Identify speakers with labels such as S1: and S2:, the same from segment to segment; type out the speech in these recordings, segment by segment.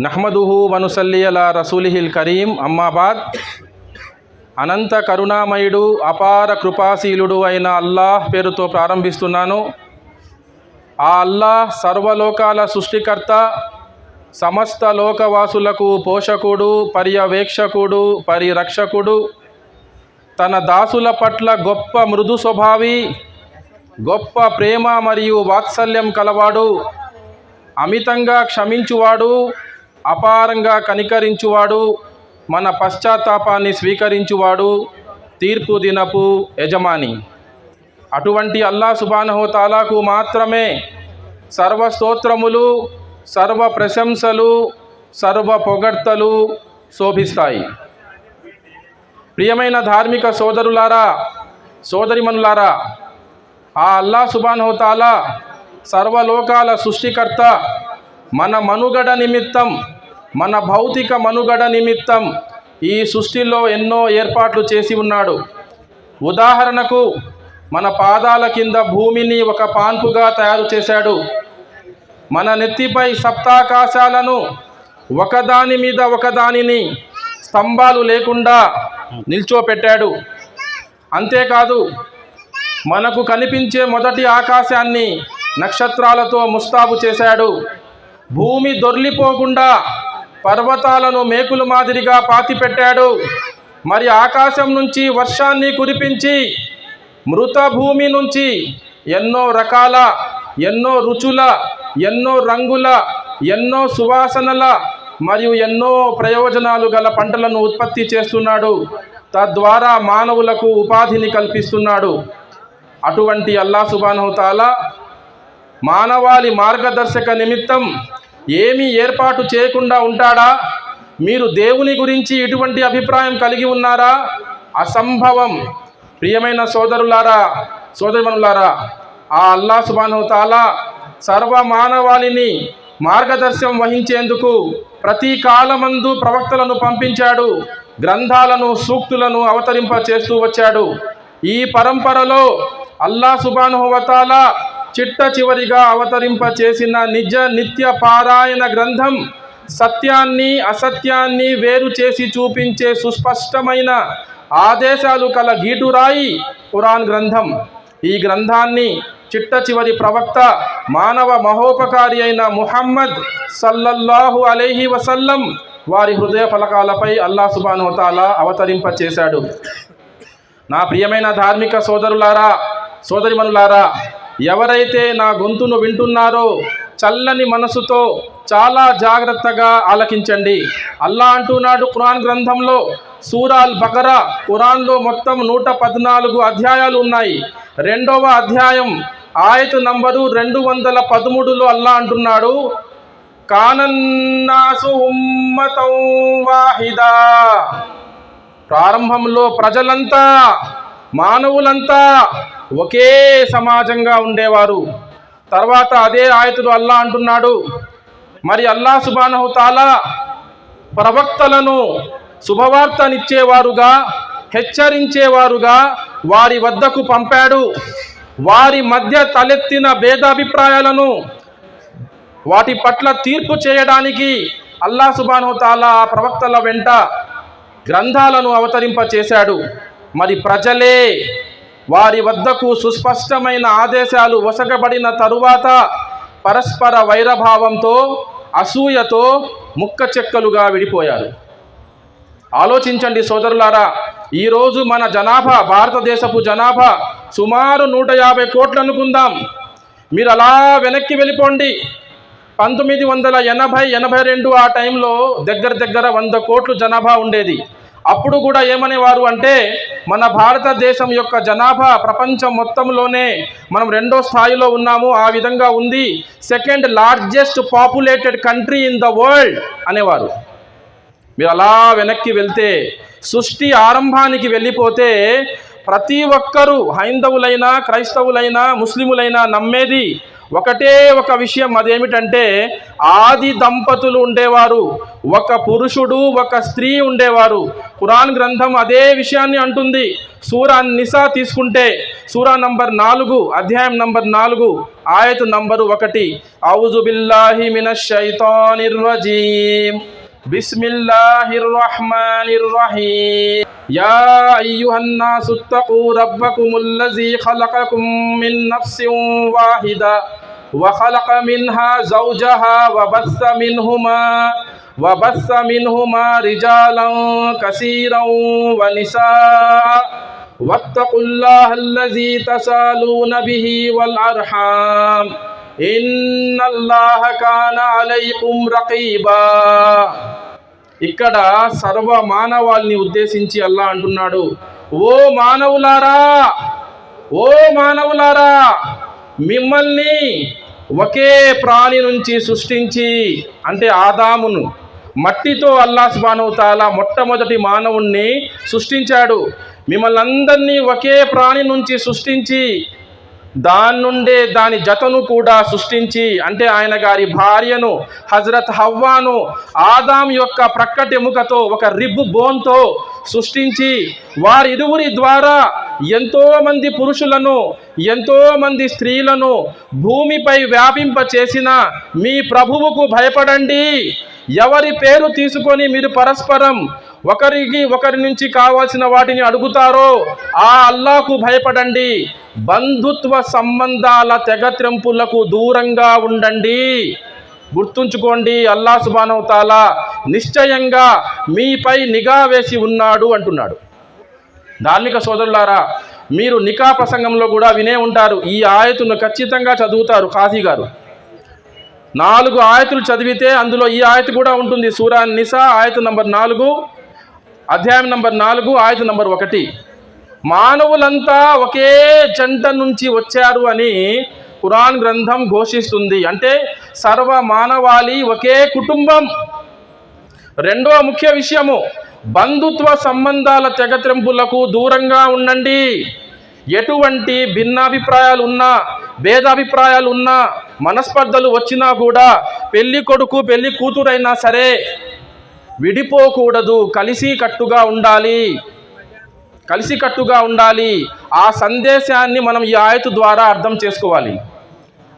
S1: నహ్మదుహు వనుసల్లి అలా రసూలిహిల్ కరీం. అమ్మాబాద్ అనంత కరుణామయుడు అపార కృపాశీలుడు అయిన అల్లాహ్ పేరుతో ప్రారంభిస్తున్నాను. ఆ అల్లాహ్ సర్వలోకాల సృష్టికర్త సమస్త లోకవాసులకు పోషకుడు పర్యవేక్షకుడు పరిరక్షకుడు. తన దాసుల పట్ల గొప్ప మృదు స్వభావి గొప్ప ప్రేమ మరియు వాత్సల్యం కలవాడు. అమితంగా క్షమించువాడు. అపారంగా కనికరించువాడు మన పశ్చాత్తాపాన్ని స్వీకరించువాడు తీర్పు దినపు యజమాని. అటువంటి అల్లా సుబానహోతాలాకు మాత్రమే సర్వ స్తోత్రములు సర్వ ప్రశంసలు సర్వ పొగడ్తలు శోభిస్తాయి. ప్రియమైన ధార్మిక సోదరులారా సోదరిమనులారా ఆ అల్లా సుబానహు సర్వలోకాల సృష్టికర్త మన మనుగడ నిమిత్తం మన భౌతిక మనుగడ నిమిత్తం ఈ సృష్టిలో ఎన్నో ఏర్పాట్లు చేసి ఉన్నాడు. ఉదాహరణకు మన పాదాల కింద భూమిని ఒక పాన్పుగా తయారు చేశాడు. మన నెత్తిపై సప్తాకాశాలను ఒకదాని మీద ఒకదానిని స్తంభాలు లేకుండా నిల్చోపెట్టాడు. అంతేకాదు మనకు కనిపించే మొదటి ఆకాశాన్ని నక్షత్రాలతో ముస్తాబు చేశాడు. భూమి దొర్లిపోకుండా పర్వతాలను మేకులు మాదిరిగా పాతిపెట్టాడు. మరి ఆకాశం నుంచి వర్షాన్ని కురిపించి మృత భూమి నుంచి ఎన్నో రకాల ఎన్నో రుచుల ఎన్నో రంగుల ఎన్నో సువాసనల మరియు ఎన్నో ప్రయోజనాలు గల పంటలను ఉత్పత్తి చేస్తున్నాడు. తద్వారా మానవులకు ఉపాధిని కల్పిస్తున్నాడు. అటువంటి అల్లా సుబానహుతాలా మానవాళి మార్గదర్శక నిమిత్తం ఏమీ ఏర్పాటు చేయకుండా ఉంటాడా? మీరు దేవుని గురించి ఇటువంటి అభిప్రాయం కలిగి ఉన్నారా? అసంభవం. ప్రియమైన సోదరులారా సోదరిమనులారా ఆ అల్లా సుబానవతాలా సర్వ మానవాళిని మార్గదర్శనం వహించేందుకు ప్రతి కాలమందు ప్రవక్తలను పంపించాడు గ్రంథాలను సూక్తులను అవతరింప చేస్తూ వచ్చాడు. ఈ పరంపరలో అల్లా సుబానువతాలా చిట్ట చివరిగా అవతరింప చేసిన నిజ నిత్య పారాయణ గ్రంథం సత్యాన్ని అసత్యాన్ని వేరు చేసి చూపించే సుస్పష్టమైన ఆదేశాలు కల గీటురాయి ఖురాన్ గ్రంథం. ఈ గ్రంథాన్ని చిట్ట చివరి ప్రవక్త మానవ మహోపకారి అయిన ముహమ్మద్ సల్లల్లాహు అలైహి వసల్లం వారి హృదయ ఫలకాలపై అల్లా సుబానుతాలా అవతరింప చేశాడు నా ప్రియమైన ధార్మిక సోదరులారా సోదరిమనులారా ఎవరైతే నా గొంతును వింటున్నారో చల్లని మనసుతో చాలా జాగ్రత్తగా ఆలకించండి. అల్లా అంటున్నాడు ఖురాన్ గ్రంథంలో సూరాల్ బకరా ఖురాన్లో మొత్తం నూట పద్నాలుగు అధ్యాయాలు ఉన్నాయి. రెండవ అధ్యాయం ఆయతు నంబరు రెండు వందల పదమూడులో అల్లా అంటున్నాడు కానన్నాసు ఉమ్మతం వాహిదా. ప్రారంభంలో ప్రజలంతా మానవులంతా ఒకే సమాజంగా ఉండేవారు. తర్వాత అదే ఆయతుడు అల్లా అంటున్నాడు. మరి అల్లా సుబానహుతాలా ప్రవక్తలను శుభవార్తనిచ్చేవారుగా హెచ్చరించేవారుగా వారి వద్దకు పంపాడు. వారి మధ్య తలెత్తిన భేదాభిప్రాయాలను వాటి పట్ల తీర్పు చేయడానికి అల్లా సుబానోతాలా ఆ ప్రవక్తల వెంట గ్రంథాలను అవతరింప చేశాడు మరి ప్రజలే వారి వద్దకు సుస్పష్టమైన ఆదేశాలు వసగబడిన తరువాత పరస్పర వైరభావంతో అసూయతో ముక్క చెక్కలుగా విడిపోయారు. ఆలోచించండి సోదరులారా ఈరోజు మన జనాభా భారతదేశపు జనాభా సుమారు నూట యాభై కోట్లు అనుకుందాం. మీరు అలా వెనక్కి వెళ్ళిపోండి. పంతొమ్మిది వందల ఎనభై ఎనభై రెండు ఆ టైంలో దగ్గర దగ్గర వంద కోట్లు జనాభా ఉండేది. అప్పుడు కూడా ఏమనేవారు అంటే మన భారతదేశం యొక్క జనాభా ప్రపంచం మొత్తంలోనే మనం రెండో స్థాయిలో ఉన్నాము ఆ విధంగా ఉంది. Second largest populated country in the world అనేవారు. మీరు అలా వెనక్కి వెళ్తే సృష్టి ఆరంభానికి వెళ్ళిపోతే ప్రతి ఒక్కరూ హైందవులైనా క్రైస్తవులైనా ముస్లిములైనా నమ్మేది ఒకటే ఒక విషయం అదేమిటంటే ఆది దంపతులు ఉండేవారు ఒక పురుషుడు ఒక స్త్రీ ఉండేవారు. ఖురాన్ గ్రంథం అదే విషయాన్ని అంటుంది. సూరా నిసా తీసుకుంటే సూరా నంబర్ నాలుగు అధ్యాయం నంబర్ నాలుగు ఆయతు నంబరు ఒకటి. ఔజుబిల్లాహి మినష్ بسم الله الرحمن الرحيم يا أيها الناس اتقوا ربكم الذي خلقكم من نفس واحدة وخلق منها زوجها وبث منهما وبث منهما رجالا كثيرا ونساء واتقوا الله الذي تسالون به والأرحام ఇక్కడ సర్వ మానవాల్ని ఉద్దేశించి అల్లా అంటున్నాడు. ఓ మానవులారా ఓ మానవులారా మిమ్మల్ని ఒకే ప్రాణి నుంచి సృష్టించి అంటే ఆదామును మట్టితో అల్లా సుబానవుతాల మొట్టమొదటి మానవుణ్ణి సృష్టించాడు. మిమ్మల్ని అందరినీ ఒకే ప్రాణి నుంచి సృష్టించి దాని నుండే దాని జతను కూడా సృష్టించి అంటే ఆయన గారి భార్యను హజరత్ హవ్వాను ఆదాం యొక్క ప్రక్కటెముకతో ఒక రిబ్బు బోన్తో సృష్టించి వారి ఇరువురి ద్వారా ఎంతోమంది పురుషులను ఎంతోమంది స్త్రీలను భూమిపై వ్యాపింప చేసిన మీ ప్రభువుకు భయపడండి. ఎవరి పేరు తీసుకొని మీరు పరస్పరం ఒకరికి ఒకరి నుంచి కావాల్సిన వాటిని అడుగుతారో ఆ అల్లాకు భయపడండి. బంధుత్వ సంబంధాల తెగత్రెంపులకు దూరంగా ఉండండి. గుర్తుంచుకోండి అల్లా సుబానవతాల నిశ్చయంగా మీపై నిఘా వేసి ఉన్నాడు అంటున్నాడు. ధార్మిక సోదరులారా మీరు నికా ప్రసంగంలో కూడా వినే ఉంటారు ఈ ఆయతును ఖచ్చితంగా చదువుతారు ఖాజీ గారు. నాలుగు ఆయతులు చదివితే అందులో ఈ ఆయత కూడా ఉంటుంది. సూరా నిసా ఆయత నంబర్ నాలుగు. అధ్యాయం నంబర్ నాలుగు ఆయుధ నంబర్ ఒకటి. మానవులంతా ఒకే జంట నుంచి వచ్చారు అని ఖురాన్ గ్రంథం ఘోషిస్తుంది. అంటే సర్వ మానవాళి ఒకే కుటుంబం. రెండవ ముఖ్య విషయము బంధుత్వ సంబంధాల తెగత్రెంపులకు దూరంగా ఉండండి. ఎటువంటి భిన్నాభిప్రాయాలు ఉన్నా భేదాభిప్రాయాలు ఉన్నా మనస్పర్ధలు వచ్చినా కూడా పెళ్ళి కొడుకు పెళ్ళి కూతురైనా సరే విడిపోకూడదు. కలిసి కట్టుగా ఉండాలి. కలిసి కట్టుగా ఉండాలి. ఆ సందేశాన్ని మనం ఈ ఆయతు ద్వారా అర్థం చేసుకోవాలి.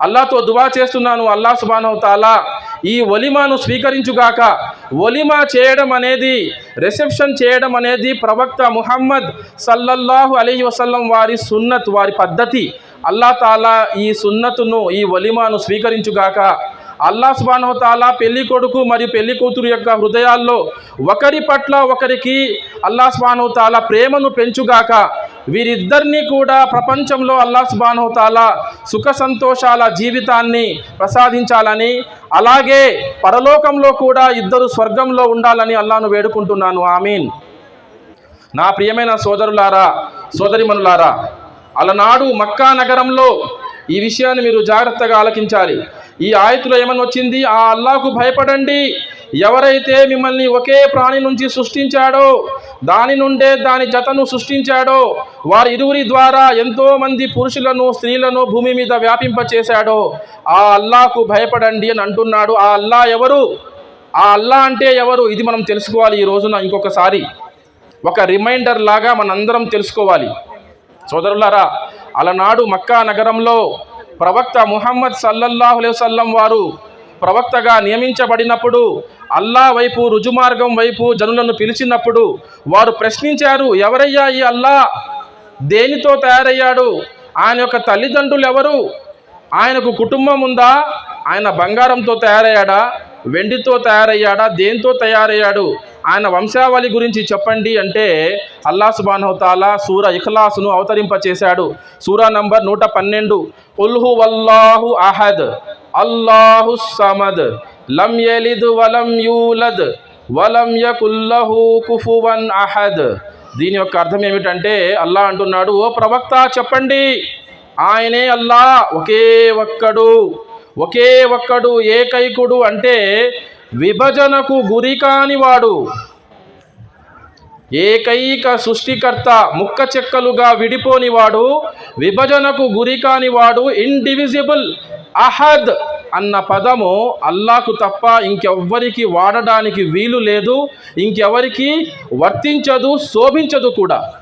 S1: అల్లాతో దువా చేస్తున్నాను. అల్లా సుబానవుతాలా ఈ ఒలిమాను స్వీకరించుగాక ఒలిమా చేయడం అనేది రిసెప్షన్ చేయడం అనేది ప్రవక్త ముహమ్మద్ సల్లల్లాహు అలీ వసల్లం వారి సున్నత్ వారి పద్ధతి. అల్లా తాలా ఈ సున్నతును ఈ ఒలిమాను స్వీకరించుగాక అల్లా సుబానోతాలా పెళ్ళి కొడుకు మరియు పెళ్ళి కూతురు యొక్క హృదయాల్లో ఒకరి పట్ల ఒకరికి అల్లా సుబానోతాల ప్రేమను పెంచుగాక వీరిద్దరినీ కూడా ప్రపంచంలో అల్లా సుబానోతాల సుఖ సంతోషాల జీవితాన్ని ప్రసాదించాలని అలాగే పరలోకంలో కూడా ఇద్దరు స్వర్గంలో ఉండాలని అల్లాను వేడుకుంటున్నాను. ఆమీన్. నా ప్రియమైన సోదరులారా సోదరిమనులారా అలనాడు మక్కా నగరంలో ఈ విషయాన్ని మీరు జాగ్రత్తగా ఆలకించాలి. ఈ ఆయతులో ఏమని వచ్చింది? ఆ అల్లాకు భయపడండి. ఎవరైతే మిమ్మల్ని ఒకే ప్రాణి నుంచి సృష్టించాడో దాని నుండే దాని జతను సృష్టించాడో వారి ఇరువురి ద్వారా ఎంతోమంది పురుషులను స్త్రీలను భూమి మీద వ్యాపింపచేశాడో ఆ అల్లాకు భయపడండి అని అంటున్నాడు. ఆ అల్లా ఎవరు? ఆ అల్లా అంటే ఎవరు? ఇది మనం తెలుసుకోవాలి ఈ రోజున ఇంకొకసారి. ఒక రిమైండర్ లాగా మనందరం తెలుసుకోవాలి. సోదరులారా అలనాడు మక్కా నగరంలో ప్రవక్త ముహమ్మద్ సల్లల్లాహు అలైహి వారు ప్రవక్తగా నియమించబడినప్పుడు అల్లా వైపు రుజుమార్గం వైపు జనులను పిలిచినప్పుడు వారు ప్రశ్నించారు ఎవరయ్యా ఈ అల్లా? దేనితో తయారయ్యాడు? ఆయన యొక్క తల్లిదండ్రులు ఎవరు? ఆయనకు కుటుంబం ఉందా? ఆయన బంగారంతో తయారయ్యాడా? వెండితో తయారయ్యాడా? దేంతో తయారయ్యాడు? ఆయన వంశావళి గురించి చెప్పండి. అంటే అల్లా సుబానహతాలా సూర ఇఖలాసును అవతరింపచేశాడు. సూరా నంబర్ నూట పన్నెండు. ఉల్హు వల్లాహు అహద్ అల్లాహు సమద్ లం యలిద్ వలం యూలద్ వలం యకుల్లహు కుఫువన్ అహద్ దీని యొక్క అర్థం ఏమిటంటే అల్లా అంటున్నాడు ఓ ప్రవక్త చెప్పండి. ఆయనే అల్లా ఒకే ఒక్కడు. ఒకే ఒక్కడు ఏకైకుడు అంటే విభజనకు గురి కానివాడు. ఏకైక సృష్టికర్త ముక్క చెక్కలుగా విడిపోనివాడు విభజనకు గురి కానివాడు ఇండివిజిబుల్ అహద్ అన్న పదము అల్లాకు తప్ప ఇంకెవ్వరికి వాడడానికి వీలు లేదు ఇంకెవరికి వర్తించదు శోభించదు కూడా.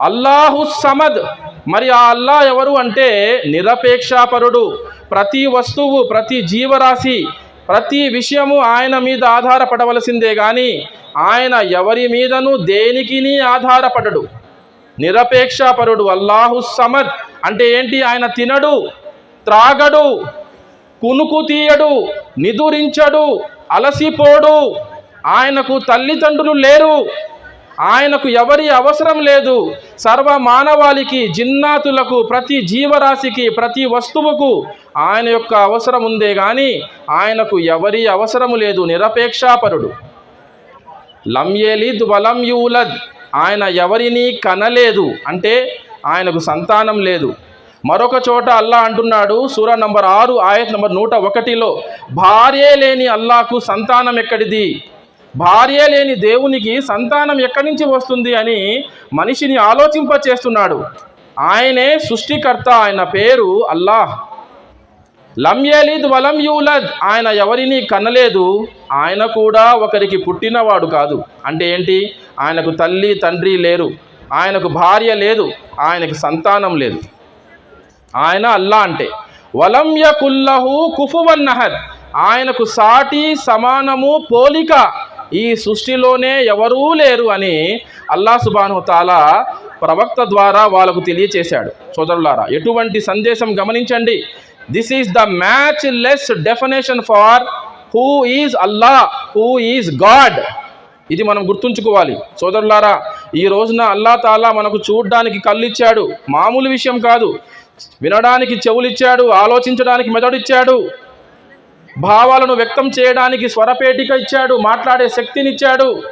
S1: అల్లాహు సమద్. మరి ఆ అల్లా ఎవరు అంటే నిరపేక్షాపరుడు ప్రతి వస్తువు ప్రతి జీవరాశి ప్రతి విషయము ఆయన మీద ఆధారపడవలసిందే కానీ ఆయన ఎవరి మీదను దేనికిని ఆధారపడడు. నిరపేక్షాపరుడు అల్లాహు సమద్ అంటే ఏంటి? ఆయన తినడు త్రాగడు కునుకు తీయడు నిదురించడు అలసిపోడు. ఆయనకు తల్లిదండ్రులు లేరు. ఆయనకు ఎవరి అవసరం లేదు. సర్వ మానవాళికి జిన్నాతులకు ప్రతి జీవరాశికి ప్రతి వస్తువుకు ఆయన యొక్క అవసరం ఉందే కానీ ఆయనకు ఎవరి అవసరము లేదు. నిరపేక్షాపరుడు. లంయేలిద్ వలం యూలద్ ఆయన ఎవరిని కనలేదు. అంటే ఆయనకు సంతానం లేదు. మరొక చోట అల్లా అంటున్నాడు సూర నంబర్ ఆరు ఆయత్ నంబర్ నూట ఒకటిలో భార్యే లేని అల్లాకు సంతానం ఎక్కడిది? భార్య లేని దేవునికి సంతానం ఎక్కడి నుంచి వస్తుంది అని మనిషిని ఆలోచింప చేస్తున్నాడు ఆయనే సృష్టికర్త ఆయన పేరు అల్లాహ్. లం యలిద్ వలం యూలద్ ఆయన ఎవరిని కనలేదు. ఆయన కూడా ఒకరికి పుట్టినవాడు కాదు. అంటే ఏంటి? ఆయనకు తల్లి తండ్రి లేరు. ఆయనకు భార్య లేదు. ఆయనకు సంతానం లేదు. ఆయన అల్లా అంటే. వలం యకుల్లహు కుఫవన్నహర్ ఆయనకు సాటి సమానము పోలిక ఈ సృష్టిలోనే ఎవరూ లేరు అని అల్లా సుబాను తాలా ప్రవక్త ద్వారా వాళ్ళకు తెలియచేశాడు. సోదరులారా ఎటువంటి సందేశం గమనించండి. This is the matchless definition for who is Allah who is God ఇది మనం గుర్తుంచుకోవాలి. సోదరులారా ఈ రోజున అల్లా తాలా మనకు చూడడానికి కళ్ళు ఇచ్చాడు మామూలు విషయం కాదు. వినడానికి చెవులిచ్చాడు ఆలోచించడానికి మెదడిచ్చాడు భావాలను వ్యక్తం చేయడానికి స్వరపేటిక ఇచ్చాడు మాట్లాడే శక్తినిచ్చాడు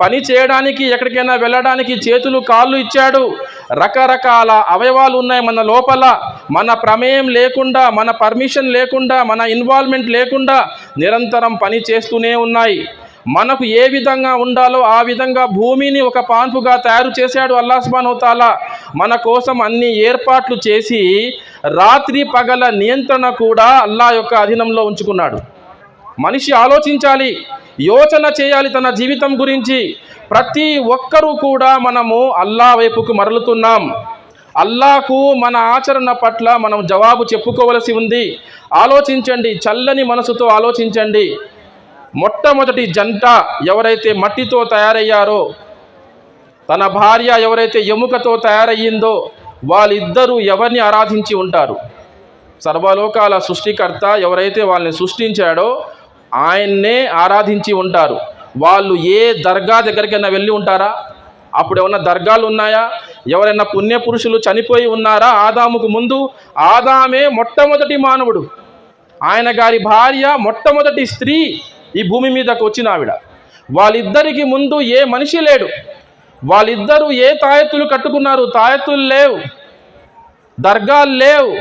S1: పని చేయడానికి ఎక్కడికైనా వెళ్ళడానికి చేతులు కాళ్ళు ఇచ్చాడు. రకరకాల అవయవాలు ఉన్నాయి మన లోపల. మన ప్రమేయం లేకుండా మన పర్మిషన్ లేకుండా మన ఇన్వాల్వ్మెంట్ లేకుండా నిరంతరం పని చేస్తూనే ఉన్నాయి. మనకు ఏ విధంగా ఉండాలో ఆ విధంగా భూమిని ఒక పాన్పుగా తయారు చేశాడు అల్లా సుబానోతాలా మన కోసం అన్ని ఏర్పాట్లు చేసి రాత్రి పగల నియంత్రణ కూడా అల్లా యొక్క అధీనంలో ఉంచుకున్నాడు. మనిషి ఆలోచించాలి యోచన చేయాలి తన జీవితం గురించి. ప్రతి ఒక్కరూ కూడా మనము అల్లా వైపుకు మరలుతున్నాం. అల్లాకు మన ఆచరణ పట్ల మనం జవాబు చెప్పుకోవలసి ఉంది. ఆలోచించండి చల్లని మనసుతో ఆలోచించండి. మొట్టమొదటి జంట ఎవరైతే మట్టితో తయారయ్యారో తన భార్య ఎవరైతే ఎముకతో తయారయ్యిందో వాళ్ళిద్దరూ ఎవరిని ఆరాధించి ఉంటారు? సర్వలోకాల సృష్టికర్త ఎవరైతే వాళ్ళని సృష్టించాడో ఆయన్నే ఆరాధించి ఉంటారు. వాళ్ళు ఏ దర్గా దగ్గరికైనా వెళ్ళి ఉంటారా? అప్పుడు ఏమన్నా దర్గాలు ఉన్నాయా? ఎవరైనా పుణ్యపురుషులు చనిపోయి ఉన్నారా? ఆదాముకు ముందు ఆదామే మొట్టమొదటి మానవుడు. ఆయన గారి భార్య మొట్టమొదటి స్త్రీ. ఈ భూమి మీదకు వచ్చిన ఆవిడ. వాళ్ళిద్దరికి ముందు ఏ మనిషి లేడు. వాళ్ళిద్దరూ ఏ తాయెత్తులు కట్టుకున్నారు? తాయెత్తులు లేవు. దర్గాలు లేవు.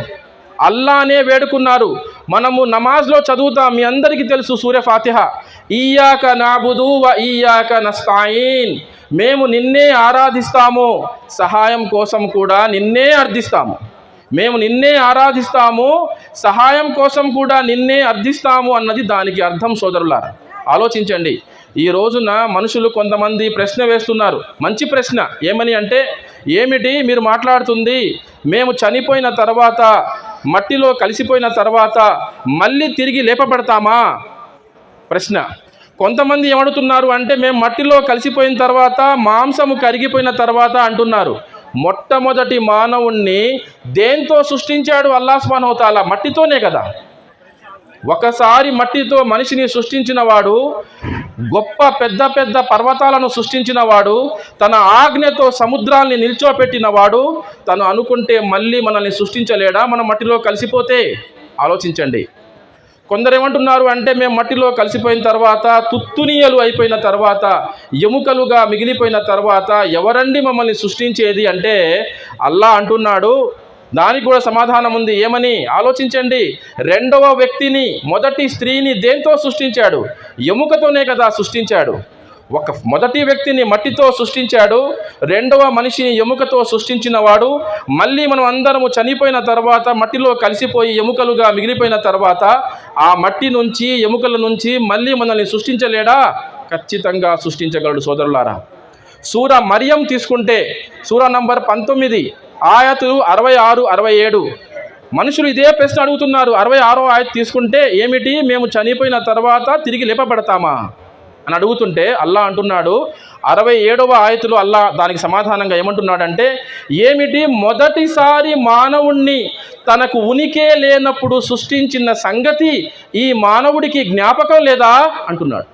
S1: అల్లానే వేడుకున్నారు. మనము నమాజ్లో చదువుతాం. మీ అందరికీ తెలుసు సూర్య ఫాతిహ. ఈయాక నాబుదు వ ఈయాక నస్తాయిన్. మేము నిన్నే ఆరాధిస్తాము. సహాయం కోసం కూడా నిన్నే అర్థిస్తాము. మేము నిన్నే ఆరాధిస్తాము. సహాయం కోసం కూడా నిన్నే అర్థిస్తాము అన్నది దానికి అర్థం సోదరులారా. ఆలోచించండి. ఈ రోజున మనుషులు కొంతమంది ప్రశ్న వేస్తున్నారు. మంచి ప్రశ్న ఏమని అంటే ఏమిటి మీరు మాట్లాడుతుంది? మేము చనిపోయిన తర్వాత మట్టిలో కలిసిపోయిన తర్వాత మళ్ళీ తిరిగి లేపబడతామా? ప్రశ్న. కొంతమంది ఏమడుతున్నారు అంటే మేము మట్టిలో కలిసిపోయిన తర్వాత మాంసము కరిగిపోయిన తర్వాత అంటున్నారు. మొట్టమొదటి మానవుణ్ణి దేంతో సృష్టించాడు? అల్లాస్మానవతాల మట్టితోనే కదా. ఒకసారి మట్టితో మనిషిని సృష్టించినవాడు గొప్ప పెద్ద పెద్ద పర్వతాలను సృష్టించినవాడు తన ఆజ్ఞతో సముద్రాల్ని నిల్చోపెట్టినవాడు తను అనుకుంటే మళ్ళీ మనల్ని సృష్టించలేడా? మన మట్టిలో కలిసిపోతే? ఆలోచించండి. కొందరు ఏమంటున్నారు అంటే మేము మట్టిలో కలిసిపోయిన తర్వాత తుత్తునీయలు అయిపోయిన తర్వాత ఎముకలుగా మిగిలిపోయిన తర్వాత ఎవరండి మమ్మల్ని సృష్టించేది అంటే అల్లా అంటున్నాడు. దానికి కూడా సమాధానం ఉంది. ఏమని? ఆలోచించండి. రెండవ వ్యక్తిని మొదటి స్త్రీని దేంతో సృష్టించాడు? ఎముకతోనే కదా సృష్టించాడు. ఒక మొదటి వ్యక్తిని మట్టితో సృష్టించాడు. రెండవ మనిషిని ఎముకతో సృష్టించినవాడు. మళ్ళీ మనం అందరము చనిపోయిన తర్వాత మట్టిలో కలిసిపోయి ఎముకలుగా మిగిలిపోయిన తర్వాత ఆ మట్టి నుంచి ఎముకల నుంచి మళ్ళీ మనల్ని సృష్టించలేడా? ఖచ్చితంగా సృష్టించగలడు సోదరులారా. సూర మరియం తీసుకుంటే సూర నంబర్ పంతొమ్మిది ఆయతు అరవై ఆరు అరవై ఏడు. మనుషులు ఇదే ప్రశ్న అడుగుతున్నారు అరవై ఆరో ఆయత తీసుకుంటే ఏమిటి? మేము చనిపోయిన తర్వాత తిరిగి లేపబడతామా? అని అడుగుతుంటే అల్లా అంటున్నాడు అరవై ఏడవ ఆయతులు అల్లా దానికి సమాధానంగా ఏమంటున్నాడంటే ఏమిటి మొదటిసారి మానవుణ్ణి తనకు ఉనికే లేనప్పుడు సృష్టించిన సంగతి ఈ మానవుడికి జ్ఞాపకం లేదా అంటున్నాడు.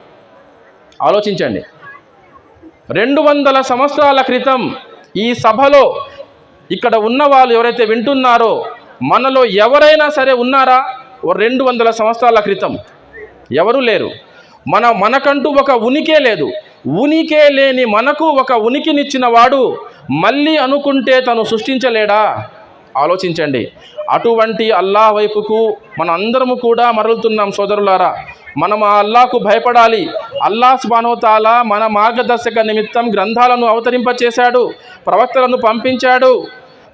S1: ఆలోచించండి. రెండు వందల సంవత్సరాల క్రితం ఈ సభలో ఇక్కడ ఉన్న వాళ్ళు ఎవరైతే వింటున్నారో మనలో ఎవరైనా సరే ఉన్నారా? ఓ రెండు వందల సంవత్సరాల క్రితం. ఎవరు లేరు. మన మనకంటూ ఒక ఉనికే లేదు. ఉనికే లేని మనకు ఒక ఉనికినిచ్చిన వాడు మళ్ళీ అనుకుంటే తను సృష్టించలేడా? ఆలోచించండి. అటువంటి అల్లా వైపుకు మన అందరము కూడా మరలుతున్నాం సోదరులారా. మనం ఆ అల్లాకు భయపడాలి. అల్లా సుబానోతాల మన మార్గదర్శక నిమిత్తం గ్రంథాలను అవతరింపచేశాడు. ప్రవక్తలను పంపించాడు.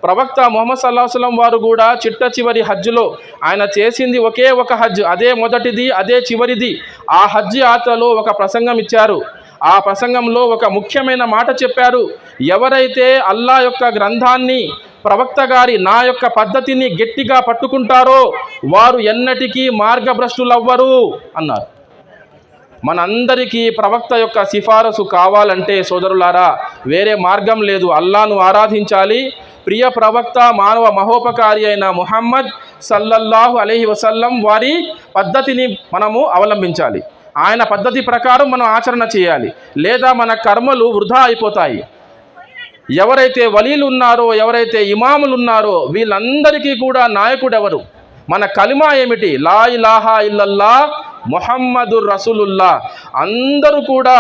S1: ప్రవక్త మొహమ్మద్ సల్లాహం వారు కూడా చిట్ట చివరి హజ్జులో ఆయన చేసింది ఒకే ఒక హజ్ అదే మొదటిది అదే చివరిది. ఆ హజ్ యాత్రలో ఒక ప్రసంగం ఇచ్చారు. ఆ ప్రసంగంలో ఒక ముఖ్యమైన మాట చెప్పారు. ఎవరైతే అల్లా యొక్క గ్రంథాన్ని ప్రవక్త గారి నా యొక్క పద్ధతిని గట్టిగా పట్టుకుంటారో వారు ఎన్నటికీ మార్గభ్రష్టులవ్వరు అన్నారు. మనందరికీ ప్రవక్త యొక్క సిఫారసు కావాలంటే సోదరులారా వేరే మార్గం లేదు. అల్లాను ఆరాధించాలి. ప్రియ ప్రవక్త మానవ మహోపకారి అయిన ముహమ్మద్ సల్లల్లాహు అలైహి వసల్లం వారి పద్ధతిని మనము అవలంబించాలి. ఆయన పద్ధతి ప్రకారం మనం ఆచరణ చేయాలి. లేదా మన కర్మలు వృధా అయిపోతాయి. ఎవరైతే వలీలు ఉన్నారో ఎవరైతే ఇమాములు ఉన్నారో వీళ్ళందరికీ కూడా నాయకుడెవరు? మన కలిమా ఏమిటి? లా ఇలాహా ఇల్లల్లా మొహమ్మదుర్ రసూలుల్లా అందరూ కూడా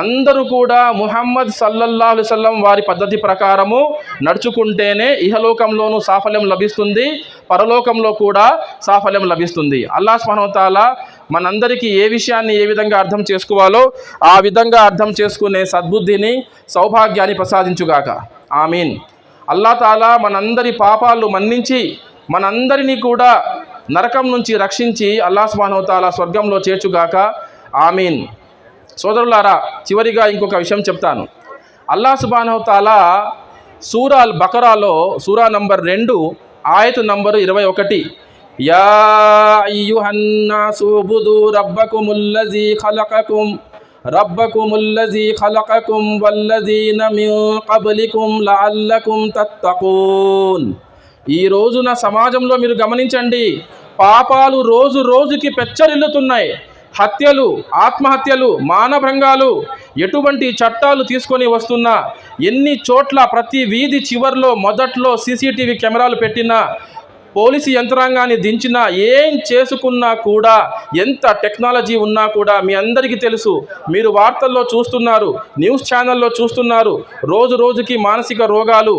S1: అందరూ కూడా ముహమ్మద్ సల్లల్లాహు సల్లం వారి పద్ధతి ప్రకారము నడుచుకుంటేనే ఇహలోకంలోనూ సాఫల్యం లభిస్తుంది పరలోకంలో కూడా సాఫల్యం లభిస్తుంది. అల్లా స్మహతాల మనందరికీ ఏ విషయాన్ని ఏ విధంగా అర్థం చేసుకోవాలో ఆ విధంగా అర్థం చేసుకునే సద్బుద్ధిని సౌభాగ్యాన్ని ప్రసాదించుగాక. ఆమీన్. అల్లా తాలా మనందరి పాపాలు మన్నించి మనందరినీ కూడా నరకం నుంచి రక్షించి అల్లా సుబానవతాల స్వర్గంలో చేర్చుగాక. ఆమీన్. సోదరులారా చివరిగా ఇంకొక విషయం చెప్తాను. అల్లా సుబానవతాల సూరాల్ బకరాలో సూరా నంబర్ రెండు ఆయత్ నంబరు ఇరవై ఒకటి. యా అయ్యుహన్నాసు బుదు రబ్బకుముల్లజీ ఖలకకుం రబ్బకుముల్లజీ ఖలకకుం వల్లజీన మిన్ కబలికుం లఅల్లకుం తత్తకూన్ ఈ రోజున సమాజంలో మీరు గమనించండి పాపాలు రోజు రోజుకి పెచ్చరిల్లుతున్నాయి. హత్యలు ఆత్మహత్యలు మానభంగాలు ఎటువంటి చట్టాలు తీసుకొని వస్తున్నా ఎన్ని చోట్ల ప్రతి వీధి చివర్లో మొదట్లో సీసీటీవీ కెమెరాలు పెట్టినా పోలీసు యంత్రాంగాన్ని దించినా ఏం చేసుకున్నా కూడా ఎంత టెక్నాలజీ ఉన్నా కూడా మీ అందరికీ తెలుసు. మీరు వార్తల్లో చూస్తున్నారు న్యూస్ ఛానల్లో చూస్తున్నారు రోజు రోజుకి మానసిక రోగాలు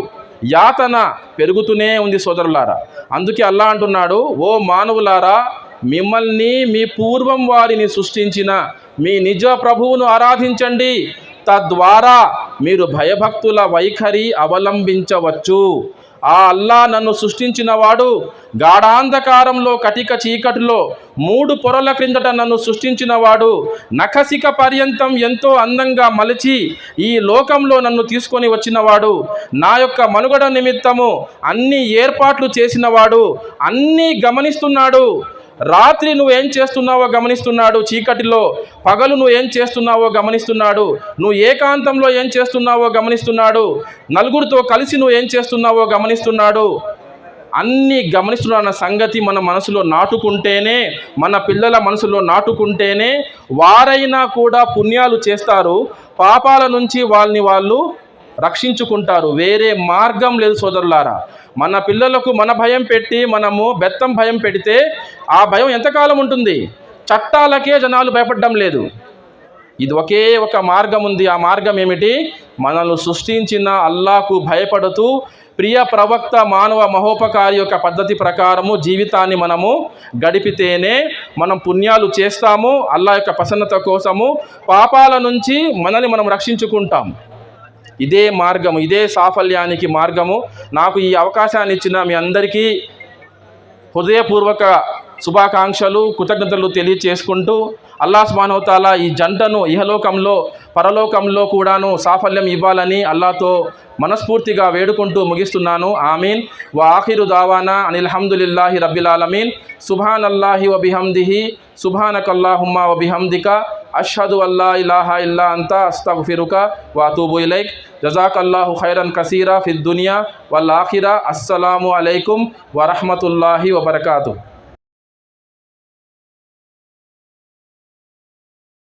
S1: యాతన పెరుగుతూనే ఉంది సోదరులారా. అందుకే అల్లా అంటున్నాడు ఓ మానవులారా మిమ్మల్ని మీ పూర్వం వారిని సృష్టించిన మీ నిజ ప్రభువును ఆరాధించండి. తద్వారా మీరు భయభక్తుల వైఖరి అవలంబించవచ్చు. ఆ అల్లా నన్ను సృష్టించినవాడు గాఢాంధకారంలో కటిక చీకటిలో మూడు పొరల క్రిందట నన్ను సృష్టించినవాడు నఖసిక పర్యంతం ఎంతో అందంగా మలిచి ఈ లోకంలో నన్ను తీసుకొని వచ్చినవాడు. నా యొక్క మనుగడ నిమిత్తము అన్ని ఏర్పాట్లు చేసినవాడు అన్నీ గమనిస్తున్నాడు. రాత్రి నువ్వు ఏం చేస్తున్నావో గమనిస్తున్నాడు చీకటిలో పగలు నువ్వు ఏం చేస్తున్నావో గమనిస్తున్నాడు నువ్వు ఏకాంతంలో ఏం చేస్తున్నావో గమనిస్తున్నాడు నలుగురితో కలిసి నువ్వు ఏం చేస్తున్నావో గమనిస్తున్నాడు. అన్నీ గమనిస్తున్న సంగతి మన మనసులో నాటుకుంటేనే మన పిల్లల మనసులో నాటుకుంటేనే వారైనా కూడా పుణ్యాలు చేస్తారు. పాపాల నుంచి వాళ్ళని వాళ్ళు రక్షించుకుంటారు. వేరే మార్గం లేదు సోదరులారా. మన పిల్లలకు మన భయం పెట్టి మనము బెత్తం భయం పెడితే ఆ భయం ఎంతకాలం ఉంటుంది? చట్టాలకే జనాలు భయపడడం లేదు. ఇది ఒకే ఒక మార్గం ఉంది. ఆ మార్గం ఏమిటి? మనల్ని సృష్టించిన అల్లాకు భయపడుతూ ప్రియ ప్రవక్త మానవ మహోపకారి యొక్క పద్ధతి ప్రకారము జీవితాన్ని మనము గడిపితేనే మనం పుణ్యాలు చేస్తాము. అల్లా యొక్క ప్రసన్నత కోసము పాపాల నుంచి మనల్ని మనం రక్షించుకుంటాం. ఇదే మార్గము ఇదే సాఫల్యానికి మార్గము. నాకు ఈ అవకాశాన్ని ఇచ్చిన మీ అందరికీ హృదయపూర్వక శుభాకాంక్షలు కృతజ్ఞతలు తెలియచేసుకుంటూ అల్లా సుబానవతాల ఈ జంటను ఇహలోకంలో పరలోకంలో కూడాను సాఫల్యం ఇవ్వాలని అల్లాతో మనస్ఫూర్తిగా వేడుకుంటూ ముగిస్తున్నాను. ఆమీన్. వా ఆఖిరు దావానా అనిల్ హమ్దులిల్లాహి రబ్బిల్ సుభాన్ అల్లాహి వబిహమ్దిహి. సుభానకల్లాహుమ్మా వబిహమ్దిక. আশহাদু আল্লাহ ইলাহা ইল্লা আন্তা আস্তাগফিরুকা ওয়া আতুবু ইলাইক জাযাকাল্লাহু খাইরান কাসীরা ফিদ দুনিয়া ওয়াল আখিরা আসসালামু আলাইকুম ওয়া রাহমাতুল্লাহি ওয়া বারাকাতুহু